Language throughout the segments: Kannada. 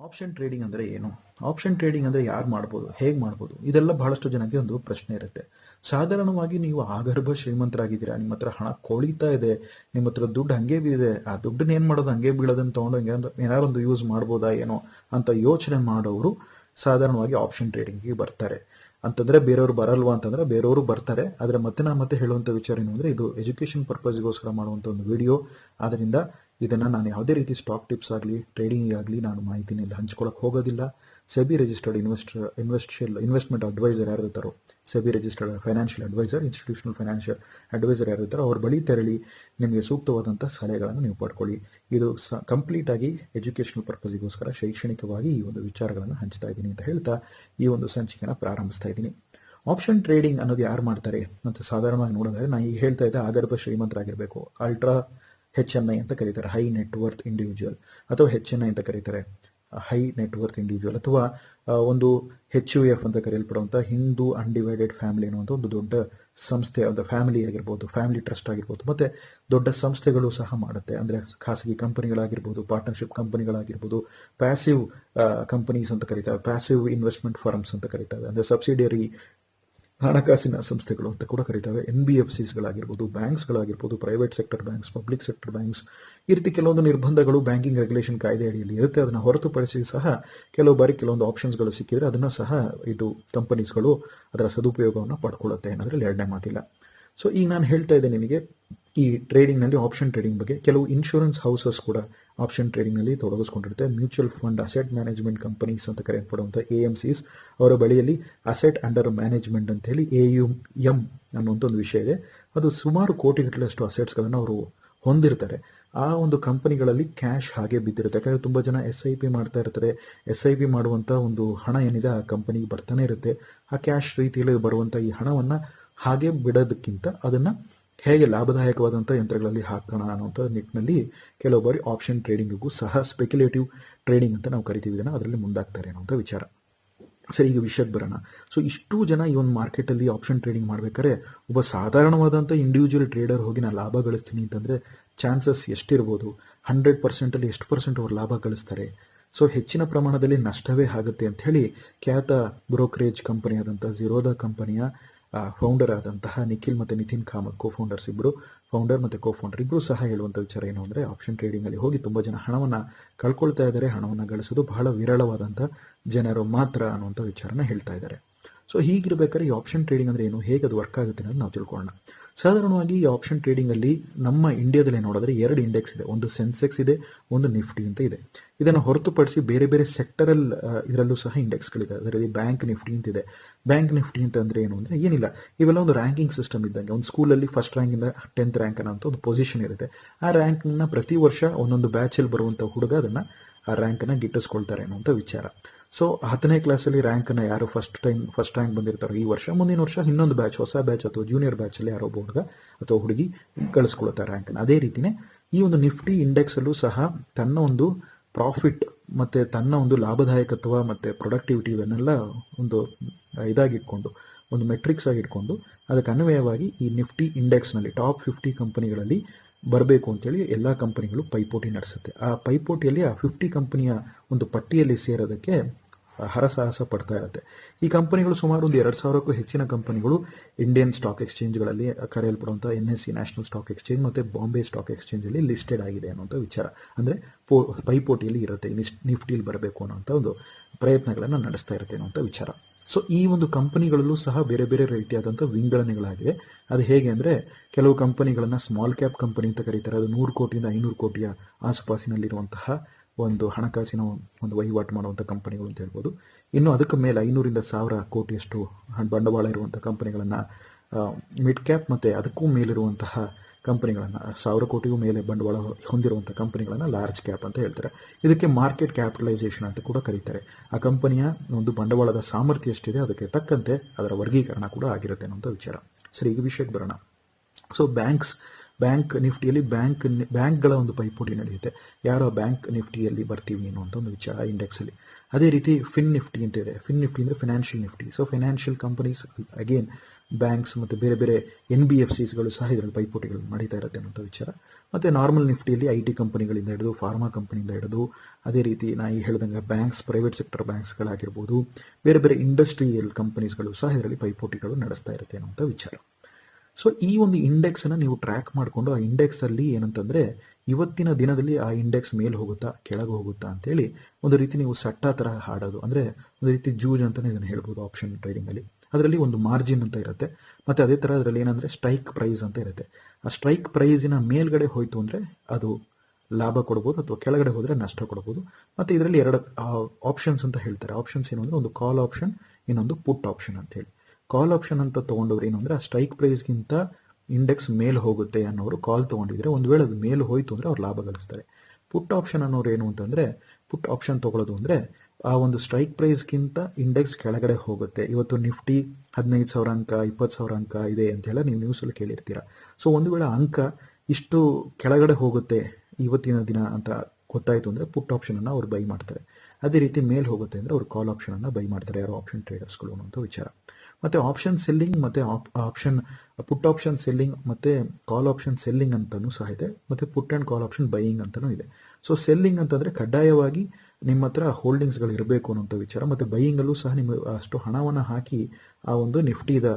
ಆಪ್ಷನ್ ಟ್ರೇಡಿಂಗ್ ಅಂದರೆ ಏನು? ಆಪ್ಷನ್ ಟ್ರೇಡಿಂಗ್ ಅಂದರೆ ಯಾರು ಮಾಡ್ಬೋದು? ಹೇಗೆ ಮಾಡ್ಬೋದು? ಇದೆಲ್ಲ ಬಹಳಷ್ಟು ಜನಕ್ಕೆ ಒಂದು ಪ್ರಶ್ನೆ ಇರುತ್ತೆ. ಸಾಧಾರಣವಾಗಿ ನೀವು ಆಗರ್ಭ ಶ್ರೀಮಂತರಾಗಿದ್ದೀರಾ? ನಿಮ್ಮ ಹತ್ರ ಹಣ ಕೊಳಿತಾ ಇದೆ. ನಿಮ್ಮ ಹತ್ರ ದುಡ್ಡು ಹಂಗೆ ಇದೆ ಆ ದುಡ್ಡನ್ನ ಏನು ಮಾಡೋದು? ಹಂಗೆ ಬೀಳೋದನ್ನು ತೊಗೊಂಡು ಹಂಗೆ ಒಂದು ಏನಾದ್ರು ಒಂದು ಯೂಸ್ ಮಾಡ್ಬೋದಾ, ಏನೋ ಅಂತ ಯೋಚನೆ ಮಾಡೋರು ಸಾಧಾರಣವಾಗಿ ಆಪ್ಷನ್ ಟ್ರೇಡಿಂಗಿಗೆ ಬರ್ತಾರೆ. ಅಂತಂದ್ರೆ ಬೇರೆಯವರು ಬರಲ್ವಾ ಅಂತಂದ್ರೆ ಬೇರೆಯವರು ಬರ್ತಾರೆ. ಆದ್ರೆ ಮತ್ತೆ ನಾನು ಮತ್ತೆ ಹೇಳುವಂಥ ವಿಚಾರ ಏನು ಅಂದ್ರೆ ಇದು ಎಜುಕೇಶನ್ ಪರ್ಪಸ್ಗೋಸ್ಕರ ಮಾಡುವಂತ ಒಂದು ವಿಡಿಯೋ ಆದ್ರಿಂದ ಇದನ್ನ ನಾನು ಯಾವುದೇ ರೀತಿ ಸ್ಟಾಕ್ ಟಿಪ್ಸ್ ಆಗಲಿ ಟ್ರೇಡಿಂಗ್ ಆಗಲಿ ನಾನು ಮಾಹಿತಿನ ಇಲ್ಲಿ ಹಂಚ್ಕೊಳ್ಳೋಕೆ ಹೋಗೋದಿಲ್ಲ. ಸೆಬಿ ರಿಜಿಸ್ಟರ್ಡ್ ಇನ್ವೆಸ್ಟರ್ ಇನ್ವೆಸ್ಟಿಯಲ್ ಇನ್ವೆಸ್ಟ್ಮೆಂಟ್ ಅಡ್ವೈಸರ್ ಯಾರು ಇರ್ತಾರೋ SEBI registered financial adviser institutional financial adviser ಯಾರು ಇರ್ತಾರೋ ಅವ್ರ ಬಳಿ ತೆರಳಿ ನಿಮಗೆ ಸೂಕ್ತವಾದಂಥ ಸಲಹೆಗಳನ್ನು ನೀವು ಪಡ್ಕೊಳ್ಳಿ. ಇದು ಸ ಕಂಪ್ಲೀಟ್ ಆಗಿ ಎಜುಕೇಷನಲ್ ಪರ್ಪಸ್ಗೋಸ್ಕರ ಶೈಕ್ಷಣಿಕವಾಗಿ ಈ ಒಂದು ವಿಚಾರಗಳನ್ನು ಹಂಚ್ತಾ ಇದ್ದೀನಿ ಅಂತ ಹೇಳ್ತಾ ಈ ಒಂದು ಸಂಚಿಕೆನ ಪ್ರಾರಂಭಿಸ್ತಾ ಇದ್ದೀನಿ. ಆಪ್ಷನ್ ಟ್ರೇಡಿಂಗ್ ಅನ್ನೋದು ಯಾರು ಮಾಡ್ತಾರೆ ಅಂತ ಸಾಧಾರಣವಾಗಿ ನೋಡಿದ್ರೆ ನಾನು ಈಗ ಹೇಳ್ತಾ ಇದ್ದೆ, ಆಗರ್ಭ ಶ್ರೀಮಂತರಾಗಿರಬೇಕು. ಅಲ್ಟ್ರಾ ಹೆಚ್ ಎನ್ ಐ ಅಂತ ಕರೀತಾರೆ. ಹೈ ನೆಟ್ವರ್ತ್ ಇಂಡಿವಿಜುವಲ್ ಅಥವಾ ಹೆಚ್ ಎನ್ ಐ ಅಂತ ಕರೀತಾರೆ. ಹೈ ನೆಟ್ವರ್ತ್ ಇಂಡಿವಿಜುವಲ್ ಅಥವಾ ಒಂದು ಹೆಚ್ ಯು ಎಫ್ ಅಂತ ಕರೆಯಲ್ಪಡುವಂಥ ಹಿಂದೂ ಅನ್ಡಿವೈಡೆಡ್ ಫ್ಯಾಮಿಲಿ ಅನ್ನುವಂಥ ಒಂದು ದೊಡ್ಡ ಸಂಸ್ಥೆ ಒಂದು ಫ್ಯಾಮಿಲಿ ಆಗಿರ್ಬೋದು ಫ್ಯಾಮಿಲಿ ಟ್ರಸ್ಟ್ ಆಗಿರ್ಬೋದು, ಮತ್ತೆ ದೊಡ್ಡ ಸಂಸ್ಥೆಗಳು ಸಹ ಮಾಡುತ್ತೆ. ಅಂದ್ರೆ ಖಾಸಗಿ ಕಂಪನಿಗಳಾಗಿರ್ಬೋದು ಪಾರ್ಟ್ನರ್ಶಿಪ್ ಕಂಪನಿಗಳಾಗಿರ್ಬೋದು ಪ್ಯಾಸಿವ್ ಕಂಪನೀಸ್ ಅಂತ ಕರೀತಾರೆ. ಪ್ಯಾಸಿವ್ ಇನ್ವೆಸ್ಟ್ಮೆಂಟ್ ಫರ್ಮ್ಸ್ ಅಂತ ಕರೀತಾರೆ. ಅಂದ್ರೆ ಸಬ್ಸಿಡಿಯರಿ ಹಣಕಾಸಿನ ಸಂಸ್ಥೆಗಳು ಅಂತ ಕೂಡ ಕರೀತವೆ ಎನ್ ಬಿ ಎಫ್ ಸಿಸ್ಗಳಾಗಿರ್ಬೋದು ಬ್ಯಾಂಕ್ಸ್ಗಳಾಗಿರ್ಬೋದು private sector banks public sector banks ಈ ರೀತಿ ಕೆಲವೊಂದು ನಿರ್ಬಂಧಗಳು ಬ್ಯಾಂಕಿಂಗ್ ರೆಗ್ಯುಲೇಷನ್ ಕಾಯ್ದೆ ಅಡಿಯಲ್ಲಿ ಇರುತ್ತೆ. ಅದನ್ನು ಹೊರತುಪಡಿಸಿ ಸಹ ಕೆಲವು ಬಾರಿ ಕೆಲವೊಂದು ಆಪ್ಷನ್ಸ್ಗಳು ಸಿಕ್ಕಿದ್ರೆ ಅದನ್ನು ಸಹ ಇದು ಕಂಪನೀಸ್ಗಳು ಅದರ ಸದುಪಯೋಗವನ್ನು ಪಡ್ಕೊಳ್ಳುತ್ತೆ ಅನ್ನೋದ್ರಲ್ಲಿ ಎರಡನೇ ಮಾತಿಲ್ಲ. ಸೊ ಈಗ ನಾನು ಹೇಳ್ತಾ ಇದ್ದೆ ನಿಮಗೆ ಈ ಟ್ರೇಡಿಂಗ್ನಲ್ಲಿ ಆಪ್ಷನ್ ಟ್ರೇಡಿಂಗ್ ಬಗ್ಗೆ. ಕೆಲವು ಇನ್ಶೂರೆನ್ಸ್ ಹೌಸಸ್ ಕೂಡ ಆಪ್ಷನ್ ಟ್ರೇಡಿಂಗ್ನಲ್ಲಿ ತೊಡಗಿಸ್ಕೊಂಡಿರುತ್ತೆ. Mutual fund asset management companies ಅಂತ ಕರೆಯಲ್ಪಡುವಂಥ ಎ ಎಂ ಸಿಸ್ ಅವರ ಬಳಿಯಲ್ಲಿ ಅಸೆಟ್ ಅಂಡರ್ ಮ್ಯಾನೇಜ್ಮೆಂಟ್ ಅಂತ ಹೇಳಿ ಎ ಯು ಎಂ ಅನ್ನುವಂಥ ಒಂದು ವಿಷಯ ಇದೆ. ಅದು ಸುಮಾರು ಕೋಟಿಗಟ್ಟಲೆಷ್ಟು ಅಸೆಟ್ಸ್ಗಳನ್ನು ಅವರು ಹೊಂದಿರ್ತಾರೆ. ಆ ಒಂದು ಕಂಪನಿಗಳಲ್ಲಿ ಕ್ಯಾಶ್ ಹಾಗೆ ಬಿದ್ದಿರುತ್ತೆ. ಯಾಕಂದರೆ ತುಂಬ ಜನ ಎಸ್ ಐ ಪಿ ಮಾಡ್ತಾ ಇರ್ತಾರೆ. ಎಸ್ ಐ ಪಿ ಮಾಡುವಂಥ ಒಂದು ಹಣ ಏನಿದೆ ಆ ಕಂಪನಿಗೆ ಬರ್ತಾನೆ ಇರುತ್ತೆ. ಆ ಕ್ಯಾಶ್ ರೀತಿಯಲ್ಲಿ ಬರುವಂಥ ಈ ಹಣವನ್ನು ಹಾಗೆ ಬಿಡೋದಕ್ಕಿಂತ ಅದನ್ನ ಹೇಗೆ ಲಾಭದಾಯಕವಾದಂಥ ಯಂತ್ರಗಳಲ್ಲಿ ಹಾಕೋಣ ಅನ್ನೋಂಥ ನಿಟ್ಟಿನಲ್ಲಿ ಕೆಲವು ಬಾರಿ ಆಪ್ಷನ್ ಟ್ರೇಡಿಂಗಿಗೂ ಸಹ ಸ್ಪೆಕ್ಯುಲೇಟಿವ್ ಟ್ರೇಡಿಂಗ್ ಅಂತ ನಾವು ಕರಿತೀವಿ. ಇದನ್ನು ಅದರಲ್ಲಿ ಮುಂದಾಗ್ತಾರೆ ಅನ್ನೋಂಥ ವಿಚಾರ. ಸರಿ, ಈಗ ವಿಷಯಕ್ಕೆ ಬರೋಣ. ಸೊ ಇಷ್ಟು ಜನ ಈ ಒಂದು ಮಾರ್ಕೆಟಲ್ಲಿ ಆಪ್ಷನ್ ಟ್ರೇಡಿಂಗ್ ಮಾಡಬೇಕಾದ್ರೆ ಒಬ್ಬ ಸಾಧಾರಣವಾದಂಥ ಇಂಡಿವಿಜುವಲ್ ಟ್ರೇಡರ್ ಹೋಗಿ ನಾನು ಲಾಭ ಗಳಿಸ್ತೀನಿ ಅಂತಂದ್ರೆ ಚಾನ್ಸಸ್ ಎಷ್ಟಿರ್ಬೋದು? ಹಂಡ್ರೆಡ್ ಪರ್ಸೆಂಟಲ್ಲಿ ಎಷ್ಟು ಪರ್ಸೆಂಟ್ ಅವ್ರು ಲಾಭ ಗಳಿಸ್ತಾರೆ? ಸೊ ಹೆಚ್ಚಿನ ಪ್ರಮಾಣದಲ್ಲಿ ನಷ್ಟವೇ ಆಗುತ್ತೆ ಅಂತ ಹೇಳಿ ಖ್ಯಾತ ಬ್ರೋಕರೇಜ್ ಕಂಪನಿಯಾದಂಥ ಝಿರೋದಾ ಕಂಪನಿಯ ಫೌಂಡರ್ ಆದಂತಹ ನಿಖಿಲ್ ಮತ್ತು ನಿತಿನ್ ಕಾಮತ್ ಕೋ ಫೌಂಡರ್ಸ್ ಇಬ್ಬರು ಫೌಂಡರ್ ಮತ್ತು ಕೋ ಫೌಂಡರ್ ಇಬ್ಬರು ಸಹ ಹೇಳುವಂಥ ವಿಚಾರ ಏನು ಅಂದರೆ ಆಪ್ಷನ್ ಟ್ರೇಡಿಂಗಲ್ಲಿ ಹೋಗಿ ತುಂಬ ಜನ ಹಣವನ್ನು ಕಳ್ಕೊಳ್ತಾ ಇದ್ದಾರೆ ಹಣವನ್ನು ಗಳಿಸೋದು ಬಹಳ ವಿರಳವಾದಂಥ ಜನರು ಮಾತ್ರ ಅನ್ನುವಂಥ ವಿಚಾರನ ಹೇಳ್ತಾ ಇದ್ದಾರೆ ಸೊ ಹೀಗಿರ್ಬೇಕಾದ್ರೆ ಈ ಆಪ್ಷನ್ ಟ್ರೇಡಿಂಗ್ ಅಂದ್ರೆ ಏನು, ಹೇಗೆ ಅದು ವರ್ಕ್ ಆಗುತ್ತೆ ಅನ್ನೋದು ನಾವು ತಿಳ್ಕೊಳ್ಳೋಣ. ಸಾಧಾರಣವಾಗಿ ಈ ಆಪ್ಷನ್ ಟ್ರೇಡಿಂಗ್ ಅಲ್ಲಿ ನಮ್ಮ ಇಂಡಿಯಾದಲ್ಲಿ ನೋಡಿದ್ರೆ ಎರಡು ಇಂಡೆಕ್ಸ್ ಇದೆ. ಒಂದು ಸೆನ್ಸೆಕ್ಸ್ ಇದೆ, ಒಂದು ನಿಫ್ಟಿ ಅಂತ ಇದೆ. ಇದನ್ನು ಹೊರತುಪಡಿಸಿ ಬೇರೆ ಬೇರೆ ಸೆಕ್ಟರಲ್ ಇದರಲ್ಲೂ ಸಹ ಇಂಡೆಕ್ಸ್ಗಳಿದೆ ಅದರಲ್ಲಿ ಬ್ಯಾಂಕ್ ನಿಫ್ಟಿ ಅಂತ ಇದೆ. ಬ್ಯಾಂಕ್ ನಿಫ್ಟಿ ಅಂತ ಅಂದ್ರೆ ಏನು ಅಂದ್ರೆ ಏನಿಲ್ಲ. ಇವೆಲ್ಲ ಒಂದು ರ್ಯಾಂಕಿಂಗ್ ಸಿಸ್ಟಮ್ ಇದ್ದಂಗೆ. ಒಂದು ಸ್ಕೂಲಲ್ಲಿ ಫಸ್ಟ್ ರ್ಯಾಂಕ್ ಇಂದ ಟೆಂತ್ ರ್ಯಾಂಕ್ ಅನ್ನೋ ಒಂದು ಪೊಸಿಷನ್ ಇರುತ್ತೆ. ಆ ರ್ಯಾಂಕ್ನ ಪ್ರತಿ ವರ್ಷ ಒಂದೊಂದು ಬ್ಯಾಚ್ ಅಲ್ಲಿ ಬರುವಂತ ಹುಡುಗ ಅದನ್ನ ಆ ರ್ಯಾಂಕ್ ಅನ್ನ ಗಿಟ್ಟಿಸ್ಕೊಳ್ತಾರೆ ಅನ್ನುವಂಥ ವಿಚಾರ. ಸೊ ಹತ್ತನೇ ಕ್ಲಾಸಲ್ಲಿ ರ್ಯಾಂಕನ್ನು ಯಾರು ಫಸ್ಟ್ ಟೈಮ್ ಫಸ್ಟ್ ರ್ಯಾಂಕ್ ಬಂದಿರ್ತಾರೋ ಈ ವರ್ಷ, ಮುಂದಿನ ವರ್ಷ ಇನ್ನೊಂದು ಬ್ಯಾಚ್ ಹೊಸ ಬ್ಯಾಚ್ ಅಥವಾ ಜೂನಿಯರ್ ಬ್ಯಾಚಲ್ಲಿ ಯಾರೋ ಹುಡುಗ ಅಥವಾ ಹುಡುಗಿ ಕಳಿಸ್ಕೊಳ್ತಾರೆ ರ್ಯಾಂಕ್ ಅದೇ ರೀತಿಯೇ ಈ ಒಂದು ನಿಫ್ಟಿ ಇಂಡೆಕ್ಸಲ್ಲೂ ಸಹ ತನ್ನ ಒಂದು ಪ್ರಾಫಿಟ್ ಮತ್ತು ತನ್ನ ಒಂದು ಲಾಭದಾಯಕತ್ವ ಮತ್ತು ಪ್ರೊಡಕ್ಟಿವಿಟಿ ಇವನ್ನೆಲ್ಲ ಒಂದು ಇದಾಗಿಟ್ಕೊಂಡು, ಒಂದು ಮೆಟ್ರಿಕ್ಸ್ ಆಗಿಟ್ಕೊಂಡು ಅದಕ್ಕೆ ಅನ್ವಯವಾಗಿ ಈ ನಿಫ್ಟಿ ಇಂಡೆಕ್ಸ್ನಲ್ಲಿ ಟಾಪ್ ಫಿಫ್ಟಿ ಕಂಪನಿಗಳಲ್ಲಿ ಬರಬೇಕು ಅಂತೇಳಿ ಎಲ್ಲ ಕಂಪನಿಗಳು ಪೈಪೋಟಿ ನಡೆಸುತ್ತೆ. ಆ ಪೈಪೋಟಿಯಲ್ಲಿ ಆ ಫಿಫ್ಟಿ ಕಂಪನಿಯ ಒಂದು ಪಟ್ಟಿಯಲ್ಲಿ ಸೇರೋದಕ್ಕೆ ಹರಸಾಹಸ ಪಡ್ತಾ ಇರುತ್ತೆ. ಈ ಕಂಪನಿಗಳು ಸುಮಾರು ಒಂದು ಎರಡು ಸಾವಿರಕ್ಕೂ ಹೆಚ್ಚಿನ ಕಂಪನಿಗಳು ಇಂಡಿಯನ್ ಸ್ಟಾಕ್ ಎಕ್ಸ್ಚೇಂಜ್ಗಳಲ್ಲಿ ಕರೆಯಲ್ಪಡುವಂಥ N S E national stock exchange ಮತ್ತು ಬಾಂಬೆ ಸ್ಟಾಕ್ ಎಕ್ಸ್ಚೇಂಜಲ್ಲಿ ಲಿಸ್ಟೆಡ್ ಆಗಿದೆ ಅನ್ನೋಂಥ ವಿಚಾರ. ಅಂದರೆ ಪೋ ಪೈಪೋಟಿಯಲ್ಲಿ ಇರುತ್ತೆ. ನಿಫ್ಟಿಲಿ ಬರಬೇಕು ಅನ್ನೋಂಥ ಒಂದು ಪ್ರಯತ್ನಗಳನ್ನು ನಡೆಸ್ತಾ ಇರುತ್ತೆ ಅನ್ನೋಂಥ ವಿಚಾರ. ಸೊ ಈ ಒಂದು ಕಂಪನಿಗಳಲ್ಲೂ ಸಹ ಬೇರೆ ಬೇರೆ ರೀತಿಯಾದಂಥ ವಿಂಗಡಣೆಗಳಾಗಿವೆ. ಅದು ಹೇಗೆ ಅಂದರೆ ಕೆಲವು ಕಂಪನಿಗಳನ್ನು ಸ್ಮಾಲ್ ಕ್ಯಾಪ್ ಕಂಪನಿ ಅಂತ ಕರೀತಾರೆ. ಅದು ನೂರು ಕೋಟಿಯಿಂದ ಐನೂರು ಕೋಟಿಯ ಆಸುಪಾಸಿನಲ್ಲಿರುವಂತಹ ಒಂದು ಹಣಕಾಸಿನ ಒಂದು ವಹಿವಾಟು ಮಾಡುವಂಥ ಕಂಪನಿಗಳು ಅಂತ ಹೇಳ್ಬೋದು. ಇನ್ನು ಅದಕ್ಕೆ ಮೇಲೆ ಐನೂರಿಂದ ಸಾವಿರ ಕೋಟಿಯಷ್ಟು ಬಂಡವಾಳ ಇರುವಂಥ ಕಂಪನಿಗಳನ್ನು ಮಿಡ್ ಕ್ಯಾಪ್ ಮತ್ತು ಅದಕ್ಕೂ ಮೇಲಿರುವಂತಹ ಕಂಪನಿಗಳನ್ನು, ಸಾವಿರ ಕೋಟಿಗೂ ಮೇಲೆ ಬಂಡವಾಳ ಹೊಂದಿರುವಂಥ ಕಂಪನಿಗಳನ್ನು ಲಾರ್ಜ್ ಕ್ಯಾಪ್ ಅಂತ ಹೇಳ್ತಾರೆ. ಇದಕ್ಕೆ ಮಾರ್ಕೆಟ್ ಕ್ಯಾಪಿಟಲೈಸೇಷನ್ ಅಂತ ಕೂಡ ಕರೀತಾರೆ. ಆ ಕಂಪನಿಯ ಒಂದು ಬಂಡವಾಳದ ಸಾಮರ್ಥ್ಯ ಎಷ್ಟಿದೆ, ಅದಕ್ಕೆ ತಕ್ಕಂತೆ ಅದರ ವರ್ಗೀಕರಣ ಕೂಡ ಆಗಿರುತ್ತೆ ಅನ್ನೋಂಥ ವಿಚಾರ. ಸರಿ, ಈಗ ವಿಷಯಕ್ಕೆ ಬರೋಣ. ಸೊ, ಬ್ಯಾಂಕ್ಸ್ ಬ್ಯಾಂಕ್ ನಿಫ್ಟಿಯಲ್ಲಿ ಬ್ಯಾಂಕ್ ಬ್ಯಾಂಕ್ಗಳ ಒಂದು ಪೈಪೋಟಿ ನಡೆಯುತ್ತೆ. ಯಾರೋ ಬ್ಯಾಂಕ್ ನಿಫ್ಟಿಯಲ್ಲಿ ಬರ್ತೀವಿ ಅನ್ನುವಂಥ ಒಂದು ವಿಚಾರ ಇಂಡೆಕ್ಸಲ್ಲಿ ಅದೇ ರೀತಿ ಫಿನ್ ನಿಫ್ಟಿ ಅಂತ ಇದೆ. ಫಿನ್ ನಿಫ್ಟಿ ಅಂದರೆ financial Nifty. So financial companies again banks ಮತ್ತು ಬೇರೆ ಬೇರೆ ಎನ್ ಬಿ ಎಫ್ ಸಿಸ್ಗಳು ಸಹ ಇದರಲ್ಲಿ ಪೈಪೋಟಿಗಳು ನಡೀತಾ ಇರುತ್ತೆ ಅನ್ನೋಂಥ ವಿಚಾರ. ಮತ್ತು ನಾರ್ಮಲ್ ನಿಫ್ಟಿಯಲ್ಲಿ ಐ ಟಿ ಕಂಪನಿಗಳಿಂದ ಹಿಡಿದು, ಫಾರ್ಮಾ ಕಂಪನಿಯಿಂದ ಹಿಡಿದು, ಅದೇ ರೀತಿ ನಾ ಈ ಹೇಳ್ದಂಗೆ ಬ್ಯಾಂಕ್ಸ್, ಪ್ರೈವೇಟ್ ಸೆಕ್ಟರ್ ಬ್ಯಾಂಕ್ಸ್ಗಳಾಗಿರ್ಬೋದು, ಬೇರೆ ಬೇರೆ ಇಂಡಸ್ಟ್ರಿಯಲ್ ಕಂಪನೀಸ್ಗಳು ಸಹ ಇದರಲ್ಲಿ ಪೈಪೋಟಿಗಳು ನಡೆಸ್ತಾ ಇರುತ್ತೆ ಅನ್ನೋಂಥ ವಿಚಾರ. ಸೊ ಈ ಒಂದು ಇಂಡೆಕ್ಸ್ ಅನ್ನ ನೀವು ಟ್ರ್ಯಾಕ್ ಮಾಡಿಕೊಂಡು ಆ ಇಂಡೆಕ್ಸ್ ಅಲ್ಲಿ ಏನಂತಂದ್ರೆ, ಇವತ್ತಿನ ದಿನದಲ್ಲಿ ಆ ಇಂಡೆಕ್ಸ್ ಮೇಲೆ ಹೋಗುತ್ತಾ, ಕೆಳಗೆ ಹೋಗುತ್ತಾ ಅಂತೇಳಿ ಒಂದು ರೀತಿ ನೀವು ಸಟ್ಟ ತರ ಹಾಡೋದು. ಅಂದ್ರೆ ಒಂದು ರೀತಿ ಜೂಜ್ ಅಂತಲೇ ಇದನ್ನು ಹೇಳ್ಬೋದು ಆಪ್ಷನ್ ಟ್ರೇಡಿಂಗ್ ಅಲ್ಲಿ. ಅದರಲ್ಲಿ ಒಂದು ಮಾರ್ಜಿನ್ ಅಂತ ಇರುತ್ತೆ. ಮತ್ತೆ ಅದೇ ತರ ಅದರಲ್ಲಿ ಏನಂದ್ರೆ ಸ್ಟ್ರೈಕ್ ಪ್ರೈಸ್ ಅಂತ ಇರುತ್ತೆ. ಆ ಸ್ಟ್ರೈಕ್ ಪ್ರೈಸಿನ ಮೇಲ್ಗಡೆ ಹೋಯ್ತು ಅಂದ್ರೆ ಅದು ಲಾಭ ಕೊಡ್ಬೋದು ಅಥವಾ ಕೆಳಗಡೆ ಹೋದ್ರೆ ನಷ್ಟ ಕೊಡ್ಬೋದು. ಮತ್ತೆ ಇದರಲ್ಲಿ ಎರಡು ಆಪ್ಷನ್ಸ್ ಅಂತ ಹೇಳ್ತಾರೆ. ಆಪ್ಷನ್ಸ್ ಏನು ಅಂದ್ರೆ ಒಂದು ಕಾಲ್ ಆಪ್ಷನ್ ಇನ್ನೊಂದು ಪುಟ್ ಆಪ್ಷನ್ ಅಂತ ಹೇಳಿ. ಕಾಲ್ ಆಪ್ಷನ್ ಅಂತ ತಗೊಂಡವ್ರು ಏನು ಅಂದ್ರೆ ಆ ಸ್ಟ್ರೈಕ್ ಪ್ರೈಸ್ಗಿಂತ ಇಂಡೆಕ್ಸ್ ಮೇಲ್ ಹೋಗುತ್ತೆ ಅನ್ನೋರು ಕಾಲ್ ತಗೊಂಡಿದ್ರೆ ಒಂದು ವೇಳೆ ಅದು ಮೇಲೆ ಹೋಯ್ತು ಅಂದ್ರೆ ಅವ್ರು ಲಾಭ ಗಳಿಸ್ತಾರೆ. ಪುಟ್ ಆಪ್ಷನ್ ಅನ್ನೋರು ಏನು ಅಂತಂದ್ರೆ ಪುಟ್ ಆಪ್ಷನ್ ತಗೊಳ್ಳೋದು ಅಂದ್ರೆ ಆ ಒಂದು ಸ್ಟ್ರೈಕ್ ಪ್ರೈಸ್ಗಿಂತ ಇಂಡೆಕ್ಸ್ ಕೆಳಗಡೆ ಹೋಗುತ್ತೆ. ಇವತ್ತು ನಿಫ್ಟಿ ಹದಿನೈದು ಸಾವಿರ ಅಂಕ, ಇಪ್ಪತ್ತು ಸಾವಿರ ಅಂಕ ಇದೆ ಅಂತೆಲ್ಲ ನೀವು ನ್ಯೂಸಲ್ಲಿ ಕೇಳಿರ್ತೀರ. ಸೊ ಒಂದು ವೇಳೆ ಅಂಕ ಇಷ್ಟು ಕೆಳಗಡೆ ಹೋಗುತ್ತೆ ಇವತ್ತಿನ ದಿನ ಅಂತ ಗೊತ್ತಾಯ್ತು ಅಂದ್ರೆ ಪುಟ್ ಆಪ್ಷನ್ ಅನ್ನ ಅವ್ರು ಬೈ ಮಾಡ್ತಾರೆ. ಅದೇ ರೀತಿ ಮೇಲ್ ಹೋಗುತ್ತೆ ಅಂದ್ರೆ ಅವ್ರು ಕಾಲ್ ಆಪ್ಷನ್ ಅನ್ನ ಬೈ ಮಾಡ್ತಾರೆ ಯಾರು ಆಪ್ಷನ್ ಟ್ರೇಡರ್ಸ್ಗಳು ಅನ್ನೋಂಥ ವಿಚಾರ. ಮತ್ತೆ ಆಪ್ಷನ್ ಸೆಲ್ಲಿಂಗ್ ಮತ್ತೆ ಆಪ್ಷನ್ ಪುಟ್ ಆಪ್ಷನ್ ಸೆಲ್ಲಿಂಗ್ ಮತ್ತೆ ಕಾಲ್ ಆಪ್ಷನ್ ಸೆಲ್ಲಿಂಗ್ ಅಂತಲೂ ಸಹ ಇದೆ. ಮತ್ತೆ put and call option buying ಅಂತಲೂ ಇದೆ. ಸೊ ಸೆಲ್ಲಿಂಗ್ ಅಂತಂದ್ರೆ ಕಡ್ಡಾಯವಾಗಿ ನಿಮ್ಮ ಹತ್ರ ಹೋಲ್ಡಿಂಗ್ಸ್ಗಳು ಇರಬೇಕು ಅನ್ನೋಂಥ ವಿಚಾರ. ಮತ್ತೆ ಬೈಯಿಂಗ್ ಅಲ್ಲೂ ಸಹ ನಿಮ್ಮ ಅಷ್ಟು ಹಣವನ್ನು ಹಾಕಿ ಆ ಒಂದು ನಿಫ್ಟಿದ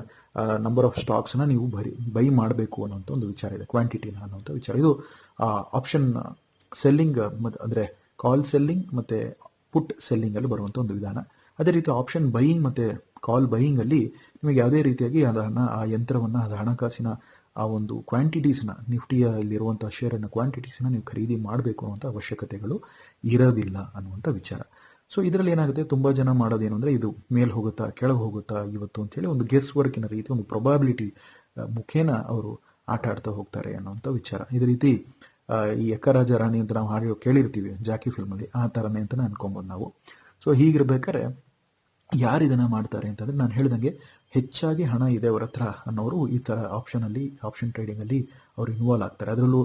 ನಂಬರ್ ಆಫ್ ಸ್ಟಾಕ್ಸ್ನ ನೀವು ಬರಿ ಬೈ ಮಾಡಬೇಕು ಅನ್ನೋಂಥ ಒಂದು ವಿಚಾರ ಇದೆ. ಕ್ವಾಂಟಿಟಿನ ಅನ್ನೋಂಥ ವಿಚಾರ. ಇದು ಆಪ್ಷನ್ ಸೆಲ್ಲಿಂಗ್ ಅಂದ್ರೆ ಕಾಲ್ ಸೆಲ್ಲಿಂಗ್ ಮತ್ತೆ ಪುಟ್ ಸೆಲ್ಲಿಂಗ್ ಅಲ್ಲಿ ಬರುವಂತ ಒಂದು ವಿಧಾನ. ಅದೇ ರೀತಿ ಆಪ್ಷನ್ ಬೈಯಿಂಗ್ ಮತ್ತೆ ಕಾಲ್ ಬೈಯಿಂಗ್ ಅಲ್ಲಿ ನಿಮಗೆ ಯಾವುದೇ ರೀತಿಯಾಗಿ ಅದನ್ನ ಆ ಯಂತ್ರವನ್ನ ಅದು ಹಣಕಾಸಿನ ಆ ಒಂದು ಕ್ವಾಂಟಿಟೀಸ್ನ ನಿಫ್ಟಿಯಲ್ಲಿರುವಂಥ ಷೇರನ್ನು ಕ್ವಾಂಟಿಟೀಸ್ನ ನೀವು ಖರೀದಿ ಮಾಡಬೇಕು ಅನ್ನುವಂಥ ಅವಶ್ಯಕತೆಗಳು ಇರೋದಿಲ್ಲ ಅನ್ನುವಂಥ ವಿಚಾರ. ಸೊ ಇದರಲ್ಲಿ ಏನಾಗುತ್ತೆ? ತುಂಬಾ ಜನ ಮಾಡೋದೇನು ಅಂದ್ರೆ ಇದು ಮೇಲ್ ಹೋಗುತ್ತಾ, ಕೆಳಗೆ ಹೋಗುತ್ತಾ, ಇವತ್ತು ಅಂತೇಳಿ ಒಂದು ಗೆಸ್ ವರ್ಕಿನ ರೀತಿ, ಒಂದು ಪ್ರೊಬಾಬಿಲಿಟಿ ಮುಖೇನ ಅವರು ಆಟ ಆಡ್ತಾ ಹೋಗ್ತಾರೆ ಅನ್ನೋಂಥ ವಿಚಾರ. ಇದೇ ರೀತಿ ಈ ಯಕ್ಕರಾಜ ರಾಣಿ ಅಂತ ನಾವು ಹಾಡಿಯೋ ಕೇಳಿರ್ತೀವಿ ಜಾಕಿ ಫಿಲ್ಮಲ್ಲಿ ಆ ಥರನೇ ಅಂತ ಅನ್ಕೊಬೋದು ನಾವು. ಸೊ ಹೀಗಿರ್ಬೇಕಾದ್ರೆ ಯಾರು ಇದನ್ನು ಮಾಡ್ತಾರೆ ಅಂತಂದರೆ ನಾನು ಹೇಳ್ದಂಗೆ ಹೆಚ್ಚಾಗಿ ಹಣ ಇದೆ ಅವರ ಹತ್ರ ಅನ್ನೋರು ಈ ಥರ ಆಪ್ಷನಲ್ಲಿ ಆಪ್ಷನ್ ಟ್ರೇಡಿಂಗಲ್ಲಿ ಅವರು ಇನ್ವಾಲ್ವ್ ಆಗ್ತಾರೆ. ಅದರಲ್ಲೂ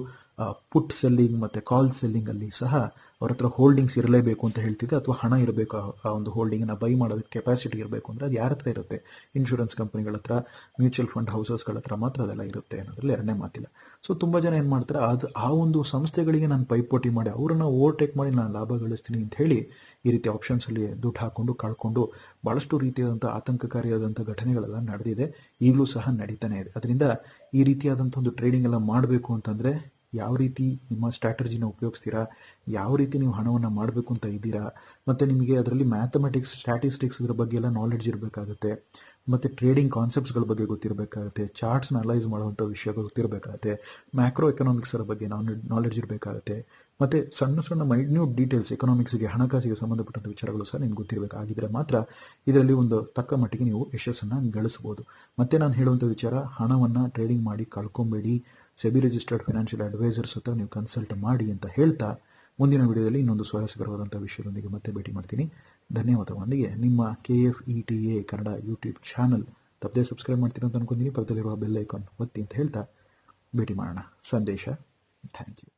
ಪುಟ್ ಸೆಲ್ಲಿಂಗ್ ಮತ್ತೆ ಕಾಲ್ ಸೆಲ್ಲಿಂಗ್ ಅಲ್ಲಿ ಸಹ ಅವ್ರ ಹತ್ರ ಹೋಲ್ಡಿಂಗ್ಸ್ ಇರಲೇಬೇಕು ಅಂತ ಹೇಳ್ತಿದ್ದೆ, ಅಥವಾ ಹಣ ಇರಬೇಕು ಆ- ಒಂದು ಹೋಲ್ಡಿಂಗ್ನ ಬೈ ಮಾಡೋದಕ್ಕೆ ಕೆಪಾಸಿಟಿ ಇರಬೇಕು ಅಂದ್ರೆ ಅದು ಯಾರ ಹತ್ರ ಇರುತ್ತೆ? ಇನ್ಶೂರೆನ್ಸ್ ಕಂಪನಿಗಳ ಹತ್ರ ಮ್ಯೂಚುವಲ್ ಫಂಡ್ ಹೌಸಸ್ಗಳ ಹತ್ರ ಮಾತ್ರ ಅದೆಲ್ಲ ಇರುತ್ತೆ ಅನ್ನೋದ್ರಲ್ಲಿ ಎರಡನೇ ಮಾತಿಲ್ಲ. ಸೊ ತುಂಬಾ ಜನ ಏನು ಮಾಡ್ತಾರೆ, ಅದು ಆ ಒಂದು ಸಂಸ್ಥೆಗಳಿಗೆ ನಾನು ಪೈಪೋಟಿ ಮಾಡಿ, ಅವರನ್ನ ಓವರ್ಟೇಕ್ ಮಾಡಿ ನಾನು ಲಾಭ ಗಳಿಸ್ತೀನಿ ಅಂತ ಹೇಳಿ ಈ ರೀತಿ ಆಪ್ಷನ್ಸ್ ಅಲ್ಲಿ ದುಡ್ಡು ಹಾಕೊಂಡು, ಕಳ್ಕೊಂಡು ಬಹಳಷ್ಟು ರೀತಿಯಾದಂಥ ಆತಂಕಕಾರಿಯಾದಂಥ ಘಟನೆಗಳೆಲ್ಲ ನಡೆದಿದೆ. ಈಗಲೂ ಸಹ ನಡೀತಾನೆ ಇದೆ. ಅದರಿಂದ ಈ ರೀತಿಯಾದಂಥ ಒಂದು ಟ್ರೇಡಿಂಗ್ ಎಲ್ಲ ಮಾಡಬೇಕು ಅಂತಂದ್ರೆ ಯಾವ ರೀತಿ ನಿಮ್ಮ ಸ್ಟ್ರಾಟಜಿನ ಉಪಯೋಗಿಸ್ತೀರಾ? ಯಾವ ರೀತಿ ನೀವು ಹಣವನ್ನು ಮಾಡಬೇಕು ಅಂತ ಇದ್ದೀರಾ? ಮತ್ತು ನಿಮಗೆ ಅದರಲ್ಲಿ ಮ್ಯಾಥಮೆಟಿಕ್ಸ್ ಸ್ಟ್ಯಾಟಿಸ್ಟಿಕ್ಸ್ ಇದ್ರ ಬಗ್ಗೆ ಎಲ್ಲ ನಾಲೆಡ್ಜ್ ಇರಬೇಕಾಗುತ್ತೆ. ಮತ್ತು ಟ್ರೇಡಿಂಗ್ ಕಾನ್ಸೆಪ್ಟ್ಸ್ಗಳ ಬಗ್ಗೆ ಗೊತ್ತಿರಬೇಕಾಗುತ್ತೆ. ಚಾರ್ಟ್ಸ್ನ ಅನಲೈಸ್ ಮಾಡುವಂಥ ವಿಷಯಗಳು ಗೊತ್ತಿರಬೇಕಾಗುತ್ತೆ. ಮ್ಯಾಕ್ರೋ ಎಕನಾಮಿಕ್ಸರ ಬಗ್ಗೆ ನಾಲೆಡ್ಜ್ ಇರಬೇಕಾಗುತ್ತೆ. ಮತ್ತು ಸಣ್ಣ ಸಣ್ಣ ಮೈನ್ಯೂಟ್ ಡೀಟೇಲ್ಸ್ ಎಕನಾಮಿಕ್ಸ್ಗೆ ಹಣಕಾಸಿಗೆ ಸಂಬಂಧಪಟ್ಟಂಥ ವಿಚಾರಗಳು ಸಹ ನಿಮ್ಗೆ ಗೊತ್ತಿರಬೇಕಾಗಿದ್ರೆ ಮಾತ್ರ ಇದರಲ್ಲಿ ಒಂದು ತಕ್ಕ ಮಟ್ಟಿಗೆ ನೀವು ಯಶಸ್ಸನ್ನು ಗಳಿಸಬಹುದು. ಮತ್ತು ನಾನು ಹೇಳುವಂಥ ವಿಚಾರ, ಹಣವನ್ನು ಟ್ರೇಡಿಂಗ್ ಮಾಡಿ ಕಳ್ಕೊಂಬೇಡಿ. ಸೆಬಿ ರಿಜಿಸ್ಟರ್ಡ್ ಫೈನಾನ್ಷಿಯಲ್ ಅಡ್ವೈಸರ್ಸ್ ಹತ್ರ ನೀವು ಕನ್ಸಲ್ಟ್ ಮಾಡಿ ಅಂತ ಹೇಳ್ತಾ ಮುಂದಿನ ವಿಡಿಯೋದಲ್ಲಿ ಇನ್ನೊಂದು ಸ್ವಾರಸ್ಯಕರವಾದಂಥ ವಿಷಯದೊಂದಿಗೆ ಮತ್ತೆ ಭೇಟಿ ಮಾಡ್ತೀನಿ. ಧನ್ಯವಾದಗಳೊಂದಿಗೆ. ನಿಮ್ಮ K F E T A Kannada YouTube channel ತಪ್ಪದೆ ಸಬ್ಸ್ಕ್ರೈಬ್ ಮಾಡ್ತೀನಿ ಅಂತ ಅನ್ಕೊಂತೀನಿ. ಪಕ್ಕದಲ್ಲಿರುವ ಬೆಲ್ ಐಕಾನ್ ಒತ್ತಿ ಅಂತ ಹೇಳ್ತಾ ಭೇಟಿ ಮಾಡೋಣ. ಸಂದೇಶ. Thank you